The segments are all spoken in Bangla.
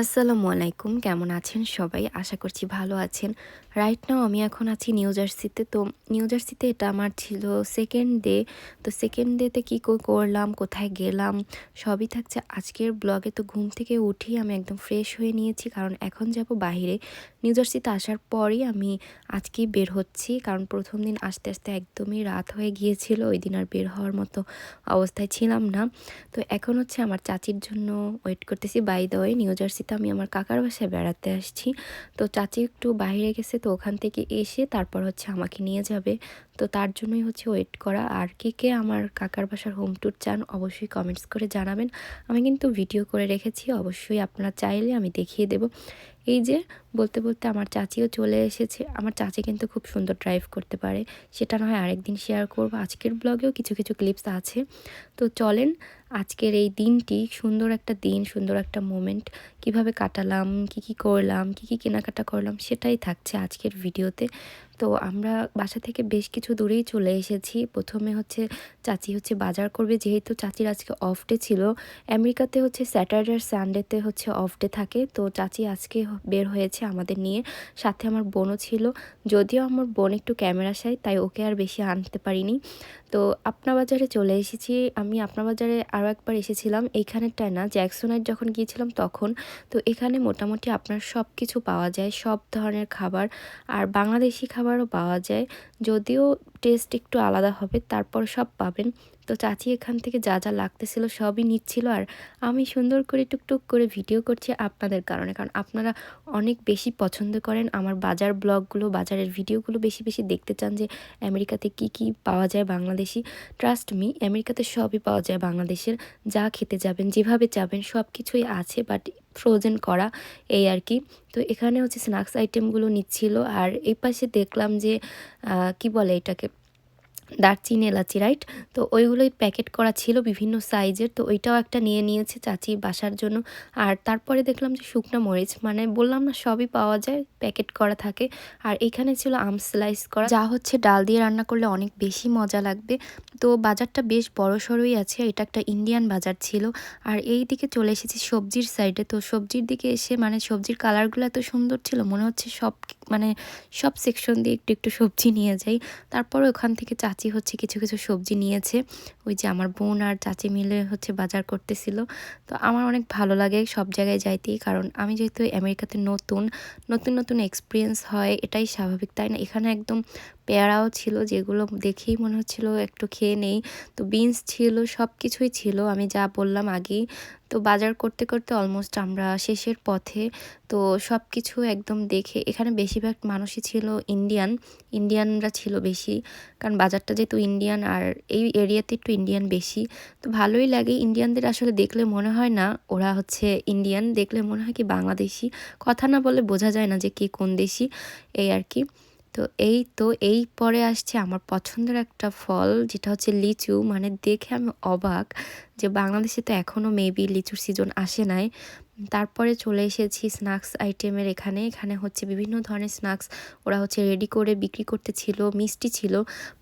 আসসালামু আলাইকুম, কেমন আছেন সবাই? আশা করছি ভালো আছেন। রাইট নাও আমি এখন আছি নিউ জার্সিতে তো নিউ জার্সিতে এটা আমার ছিল সেকেন্ড ডে তো সেকেন্ড ডেতে কী করলাম, কোথায় গেলাম, সবই থাকছে। আজকের ব্লগে তো ঘুম থেকে উঠি, আমি একদম ফ্রেশ হয়ে নিয়েছি, কারণ এখন যাব বাইরে। নিউ জার্সিতে আসার পরই আমি আজকেই বের হচ্ছি, কারণ প্রথম দিন আস্তে আস্তে একদমই রাত হয়ে গিয়েছিল, ওই দিন আর বের হওয়ার মতো অবস্থায় ছিলাম না। তো এখন হচ্ছে আমার চাচির জন্য ওয়েট করতেছি। বাই দ্য নিউ জার্সিতে আমি আমার কাকার বাসায় বেড়াতে আসছি, তো চাচি একটু বাইরে গেছে, তো ওখান থেকে এসে তারপর হচ্ছে আমাকে নিয়ে যাবে। তো তার জন্যই হচ্ছে ওয়েট করা। আর কে কে আমার কাকার বাসার হোম ট্যুর চান, অবশ্যই কমেন্টস করে জানাবেন। আমি কিন্তু ভিডিও করে রেখেছি, অবশ্যই আপনারা চাইলে আমি দেখিয়ে দেব। এই যে, বলতে বলতে আমার চাচিও চলে এসেছে। আমার চাচি কিন্তু খুব সুন্দর ড্রাইভ করতে পারে। সেটা না হয় আরেকদিন শেয়ার করব। আজকের ব্লগেও কিছু কিছু ক্লিপস আছে। তো চলেন আজকের এই দিনটি সুন্দর একটা দিন, সুন্দর একটা মোমেন্ট কীভাবে কাটালাম, কি কি করলাম, কি কি কেনাকাটা করলাম, সেটাই থাকছে আজকের ভিডিওতে তো আমরা বাসা থেকে বেশ কিছু দূরেই চলে এসেছি। প্রথমে হচ্ছে চাচি হচ্ছে বাজার করবে। যেহেতু চাচির আজকে অফ ডে ছিল, আমেরিকাতে হচ্ছে স্যাটারডে আর সানডেতে হচ্ছে অফ ডে থাকে। তো চাচি আজকে বের হয়েছে আমাদের নিয়ে। সাথে আমার বোনও ছিল। যদিও আমার বোন একটু ক্যামেরা সাই তাই ওকে আর বেশি আনতে পারিনি। তো আপনা বাজারে চলে এসেছি। আমি আপনা বাজারে আরও একবার এসেছিলাম। এইখানেরটায় না জ্যাকসোনাইট যখন গিয়েছিলাম তখন, তো এখানে মোটামুটি আপনার সব কিছু পাওয়া যায়। সব ধরনের খাবার। আর বাংলাদেশি খাবারও পাওয়া যায়। যদিও টেস্ট একটু আলাদা হবে, তারপর সব পাবেন। তো চাচি এখান থেকে যা যা লাগতেছিল সবই নিচ্ছিল। আর আমি সুন্দর করে টুকটুক করে ভিডিও করছি আপনাদের কারণে। কারণ আপনারা অনেক বেশি পছন্দ করেন। আমার বাজার ব্লগগুলো, বাজারের ভিডিওগুলো বেশি বেশি দেখতে চান যে আমেরিকাতে কি কি পাওয়া যায় বাংলাদেশি। ট্রাস্ট মি আমেরিকাতে সবই পাওয়া যায় বাংলাদেশের। যা খেতে যাবেন, যেভাবে যাবেন সব কিছুই আছে। বাট ফ্রোজেন করা, এই আর কি। তো এখানে হচ্ছে স্ন্যাক্স আইটেমগুলো নিচ্ছিল। আর এই পাশে দেখলাম যে কি বলে এটাকে? দারচিনি, এলাচি, রাইট? তো ওইগুলোই প্যাকেট করা ছিল বিভিন্ন সাইজের, তো ওইটাও একটা নিয়ে নিয়েছে চাচি বাসার জন্য। আর তারপরে দেখলাম যে শুকনা মরিচ মানে বললাম না সবই পাওয়া যায়, প্যাকেট করা থাকে। আর এখানে ছিল আম স্লাইস করা। যা হচ্ছে ডাল দিয়ে রান্না করলে অনেক বেশি মজা লাগবে। তো বাজারটা বেশ বড় সড়ই আছে এটা একটা ইন্ডিয়ান বাজার ছিল। আর এই দিকে চলে এসেছি সবজির সাইডে তো সবজির দিকে এসে মানে সবজির কালারগুলো এত সুন্দর ছিল, মনে হচ্ছে সব মানে সব সেকশন দিয়ে একটু একটু সবজি নিয়ে যাই। তারপরে ওখান থেকে চাচি হচ্ছে কিছু কিছু সবজি নিয়েছে। ওই যে আমার বোন আর চাচি মিলে হচ্ছে বাজার করতেছিল। তো আমার অনেক ভালো লাগে সব জায়গায় যাইতেই, কারণ আমি যেহেতু আমেরিকাতে নতুন নতুন নতুন এক্সপিরিয়েন্স হয়, এটাই স্বাভাবিক, তাই না? এখানে একদম পেয়ারাও ছিল, যেগুলো দেখেই মনে হচ্ছিল একটু খেয়ে নেই। তো বিনস ছিল সব কিছুই ছিল, আমি যা বললাম আগেই। তো বাজার করতে করতে অলমোস্ট আমরা শেষের পথে, তো সব কিছু একদম দেখে, এখানে বেশিরভাগ মানুষই ছিল ইন্ডিয়ান ইন্ডিয়ানরা ছিল বেশি, কারণ বাজারটা যেহেতু ইন্ডিয়ান আর এই এরিয়াতে একটু ইন্ডিয়ান বেশি। তো ভালোই লাগে ইন্ডিয়ানদের আসলে দেখলে মনে হয় না, ওরা হচ্ছে ইন্ডিয়ান দেখলে মনে হয় কি বাংলাদেশি। কথা না বলে বোঝা যায় না যে কে কোন দেশি, এই আর কি। তো এই তো এই পরে আসছে আমার পছন্দের একটা ফল, যেটা হচ্ছে লিচু। মানে দেখে আমি অবাক যে বাংলাদেশে তো এখনও মেবি লিচুর সিজন আসে নাই। তারপরে চলে এসেছি স্ন্যাক্স আইটেমের এখানে। এখানে হচ্ছে বিভিন্ন ধরনের স্ন্যাক্স ওরা হচ্ছে রেডি করে বিক্রি করতে ছিল মিষ্টি ছিল।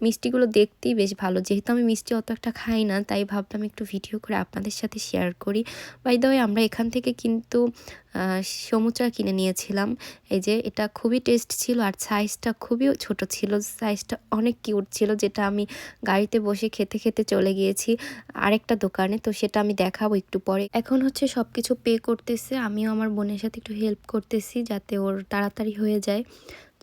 মিষ্টিগুলো দেখতেই বেশ ভালো। যেহেতু আমি মিষ্টি অত একটা খাই না, তাই ভাবলাম একটু ভিডিও করে আপনাদের সাথে শেয়ার করি। বাই দ্য আমরা এখান থেকে কিন্তু সমুচা কিনে নিয়েছিলাম। এই যে এটা খুবই টেস্ট ছিল আর সাইজটা খুবই ছোট ছিল। সাইজটা অনেক কিউট ছিল যেটা আমি গাড়িতে বসে খেতে খেতে চলে গিয়েছি আরেকটা দোকানে। তো সেটা আমি দেখাবো একটু পরে। এখন হচ্ছে সব কিছু পে করতেছে। আমিও আমার বোনের সাথে একটু হেল্প করতেছি যাতে ওর তাড়াতাড়ি হয়ে যায়।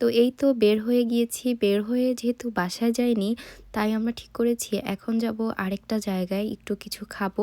তো এই তো বের হয়ে গিয়েছি। বের হয়ে যেহেতু বাসায় যাইনি, তাই আমরা ঠিক করেছি এখন যাব আরেকটা জায়গায় একটু কিছু খাব।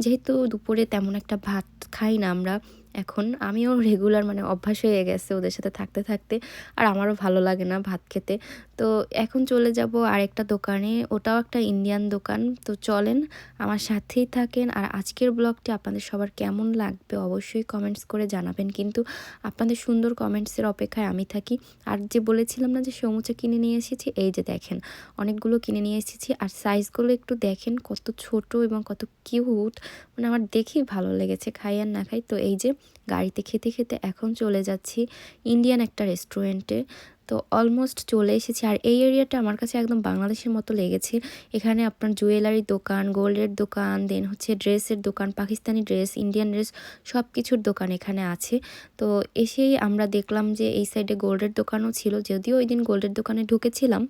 যেহেতু দুপুরে তেমন একটা ভাত খাই না আমরা এখন আমিও রেগুলার মানে অভ্যাস হয়ে গেছে ওদের সাথে থাকতে থাকতে, আর আমারও ভালো লাগে না ভাত খেতে। তো এখন চলে যাব আরেকটা দোকানে, ওটাও একটা ইন্ডিয়ান দোকান। তো চলেন, আমার সাথেই থাকেন। আর আজকের ব্লগটি আপনাদের সবার কেমন লাগবে অবশ্যই কমেন্টস করে জানাবেন। কিন্তু আপনাদের সুন্দর কমেন্টসের অপেক্ষায় আমি থাকি। আর যে বলেছিলাম না যে সমুচা কিনে নিয়ে এসেছি, এই যে দেখেন, অনেকগুলো কিনে নিয়ে এসেছি। আর সাইজগুলো একটু দেখেন, কত ছোট এবং কত কিউট মানে আমার দেখেই ভালো লেগেছে, খাই আর না খাই। তো এই যে গাড়িতে খেতে খেতে এখন চলে যাচ্ছি ইন্ডিয়ান একটা রেস্টুরেন্টে। তো অলমোস্ট চলে এসেছি। আর এই এরিয়াটা আমার কাছে একদম বাংলাদেশের মতো লেগেছে। এখানে আপনার জুয়েলারির দোকান গোল্ডের দোকান দেন হচ্ছে ড্রেসের দোকান, পাকিস্তানি ড্রেস ইন্ডিয়ান ড্রেস সব কিছুর দোকান এখানে আছে। তো এসেই আমরা দেখলাম যে এই সাইডে গোল্ডের দোকানও ছিল। যদিও ওই দিন গোল্ডের দোকানে ঢুকেছিলাম,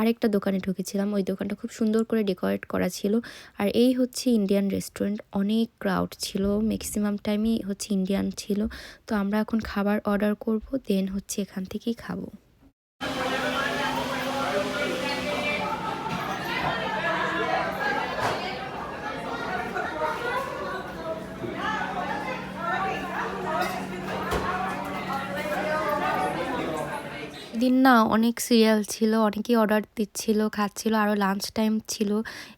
আরেকটা দোকানে ঢুকেছিলাম। ওই দোকানটা খুব সুন্দর করে ডেকোরেট করা ছিল। আর এই হচ্ছে ইন্ডিয়ান রেস্টুরেন্ট অনেক ক্রাউড ছিল। ম্যাক্সিমাম টাইমই হচ্ছে ইন্ডিয়ান ছিল। তো আমরা এখন খাবার অর্ডার করব দেন হচ্ছে এখান থেকেই খাব। দিন না অনেক সিরিয়াল ছিল, অনেকেই অর্ডার দিচ্ছিল, খাচ্ছিল আরও লাঞ্চ টাইম ছিল।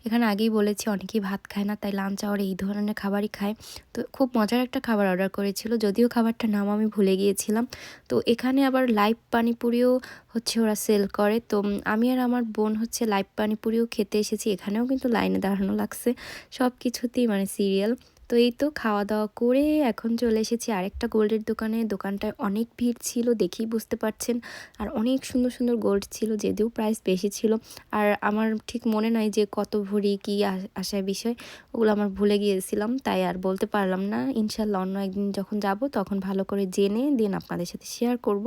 এখানে আগেই বলেছি, অনেকেই ভাত খায় না, তাই লাঞ্চ আওয়ার এই ধরনের খাবারই খায়। তো খুব মজার একটা খাবার অর্ডার করেছিল, যদিও খাবারটার নাম আমি ভুলে গিয়েছিলাম। তো এখানে আবার লাইভ পানিপুরিও হচ্ছে ওরা সেল করে। তো আমি আর আমার বোন হচ্ছে লাইভ পানিপুরিও খেতে এসেছি, এখানেও কিন্তু লাইনে দাঁড়ানো লাগছে। সব কিছুতেই মানে সিরিয়াল তো এই তো খাওয়া দাওয়া করে এখন চলে এসেছি আরেকটা গোল্ডের দোকানে। দোকানটায় অনেক ভিড় ছিল দেখেই বুঝতে পারছেন। আর অনেক সুন্দর সুন্দর গোল্ড ছিল, যদিও প্রাইস বেশি ছিল। আর আমার ঠিক মনে নাই যে কত ভরি, কী আসায় বিষয়, ওগুলো আমার ভুলে গিয়েছিলাম। তাই আর বলতে পারলাম না। ইনশাল্লাহ অন্য একদিন যখন যাব, তখন ভালো করে জেনে দেন আপনাদের সাথে শেয়ার করব।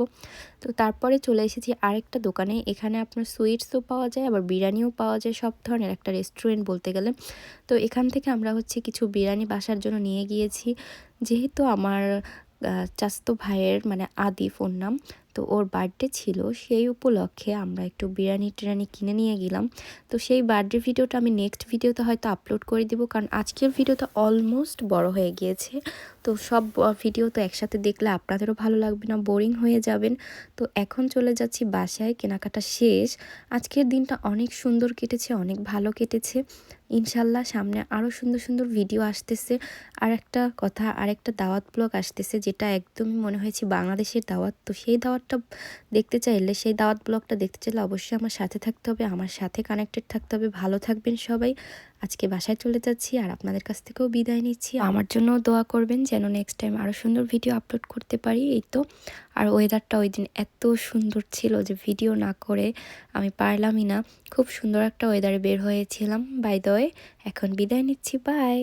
তো তারপরে চলে এসেছি আরেকটা দোকানে। এখানে আপনার সুইটসও পাওয়া যায়, আবার বিরিয়ানিও পাওয়া যায়, সব ধরনের একটা রেস্টুরেন্ট বলতে গেলে। তো এখান থেকে আমরা হচ্ছে কিছু বিরিয়ানি বাসার জন্য নিয়ে গিয়েছি। যেহেতু আমার চাস্ত ভাইয়ের মানে আদি ফোন নাম তো ওর বার্থডে ছিল, সেই উপলক্ষে আমরা একটু বিরিয়ানি টিরানি কিনে নিয়ে গেলাম। তো সেই বার্থডে ভিডিওটা আমি নেক্সট ভিডিওতে হয়তো আপলোড করে দিব, কারণ আজকের ভিডিওটা অলমোস্ট বড় হয়ে গিয়েছে। তো সব ভিডিও তো একসাথে দেখলে আপনাদেরও ভালো লাগবে না বোরিং হয়ে যাবেন। তো এখন চলে যাচ্ছি বাসায়, কেনাকাটা শেষ। আজকের দিনটা অনেক সুন্দর কেটেছে, অনেক ভালো কেটেছে। ইনশাল্লাহ সামনে আরও সুন্দর সুন্দর ভিডিও আসতেছে। আর একটা কথা আর একটা দাওয়াত ব্লগ আসতেছে, যেটা একদমই মনে হয়েছে বাংলাদেশের দাওয়াত। তো সেই দাওয়াতটা দেখতে চাইলে, সেই দাওয়াত ব্লগটা দেখতে চাইলে অবশ্যই আমার সাথে থাকতে হবে, আমার সাথে কানেক্টেড থাকতে হবে, ভালো থাকবেন সবাই। আজকে বাসায় চলে যাচ্ছি আর আপনাদের কাছ থেকেও বিদায় নিচ্ছি। আমার জন্য দোয়া করবেন যেন নেক্সট টাইম আরও সুন্দর ভিডিও আপলোড করতে পারি, এই তো। আর ওয়েদারটা ওই দিন এত সুন্দর ছিল যে ভিডিও না করে আমি পারলামই না। খুব সুন্দর একটা ওয়েদারে বের হয়েছিলাম বাই দয়ে এখন বিদায় নিচ্ছি বাই